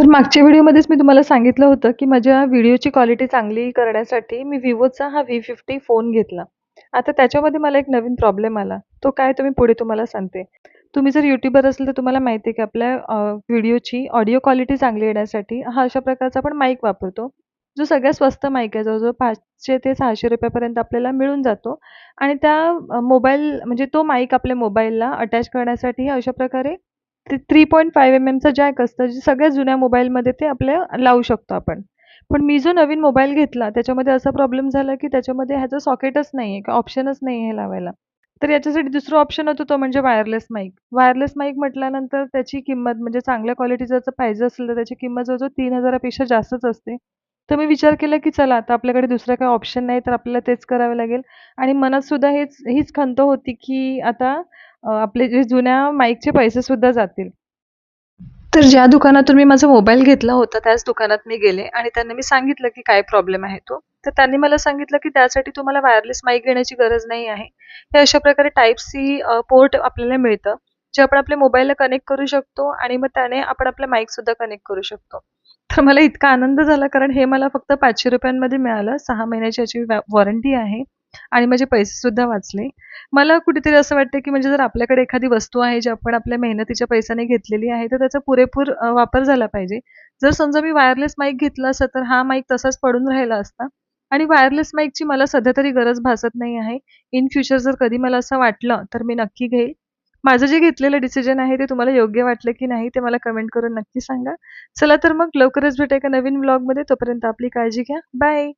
तर मागच्या व्हिडिओमध्येच मी तुम्हाला सांगितलं होतं, की माझ्या व्हिडिओची क्वालिटी चांगली करण्यासाठी मी विवोचा हा V50 फोन घेतला. आता त्याच्यामध्ये मला एक नवीन प्रॉब्लेम आला. तो काय तो मी पुढे तुम्हाला सांगते. तुम्ही जर यूट्यूबर असेल तर तुम्हाला माहिती आहे, की आपल्या व्हिडिओची ऑडिओ क्वालिटी चांगली येण्यासाठी हा अशा प्रकारचा आपण माईक वापरतो. जो सगळ्यात स्वस्त माईक आहे. जवळजवळ पाचशे ते सहाशे रुपयापर्यंत आपल्याला मिळून जातो आणि त्या मोबाईल म्हणजे तो माईक आपल्या मोबाईलला अटॅच करण्यासाठी अशा प्रकारे ते 3.5 एमएमचं जॅक असतं, जे सगळ्या जुन्या मोबाईलमध्ये ते आपल्या लावू शकतो आपण. पण मी जो नवीन मोबाईल घेतला त्याच्यामध्ये असा प्रॉब्लेम झाला, की त्याच्यामध्ये ह्याचं सॉकेटच नाहीये किंवा ऑप्शनच नाहीये आहे लावायला. तर याच्यासाठी दुसरा ऑप्शन होतो तो म्हणजे वायरलेस माईक. वायरलेस माईक म्हटल्यानंतर त्याची किंमत म्हणजे चांगल्या क्वालिटीचं जर पाहिजे असेल तर त्याची किंमत जवळजवळ तीन हजारापेक्षा जास्तच असते. तर मी विचार केला, की चला आता आपल्याकडे दुसरं काही ऑप्शन नाही तर आपल्याला तेच करावं लागेल आणि मनात सुद्धा हेच हीच खंत होती, की आता आपले जे जुन्या माईकचे पैसे सुद्धा जातील. तर ज्या दुकानातून मी माझा मोबाईल घेतला होता त्याच दुकानात मी गेले आणि त्यांना मी सांगितलं, की काय प्रॉब्लेम आहे तो. तर त्यांनी मला सांगितलं, की त्यासाठी तुम्हाला वायरलेस माईक घेण्याची गरज नाही आहे. हे अशा प्रकारे टाइप सी पोर्ट आपल्याला मिळतं, जे आपण आपल्या मोबाईलला कनेक्ट करू शकतो आणि मग त्याने आपण आपला माईक सुद्धा कनेक्ट करू शकतो. तर मला इतका आनंद झाला कारण हे मला फक्त पाचशे रुपयांमध्ये मिळालं. सहा महिन्याची याची वॉरंटी आहे आणि माझे पैसे सुद्धा वाचले. मला कुठेतरी असं वाटतं, की म्हणजे जर आपल्याकडे एखादी वस्तू आहे जी आपण आपल्या मेहनतीच्या पैशाने घेतलेली आहे, तर त्याचा पुरेपूर वापर झाला पाहिजे. जर समजा मी वायरलेस माईक घेतला असता, तर हा माईक तसाच पडून राहिला असता आणि वायरलेस माईकची मला सध्या तरी गरज भासत नाही आहे. इन फ्युचर जर कधी मला असं वाटलं, तर मी नक्की घेईल. माझं जे घेतलेलं डिसिजन आहे ते तुम्हाला योग्य वाटलं की नाही ते मला कमेंट करून नक्की सांगा. चला तर मग लवकरच भेटा एका नवीन व्लॉगमध्ये. तोपर्यंत आपली काळजी घ्या. बाय.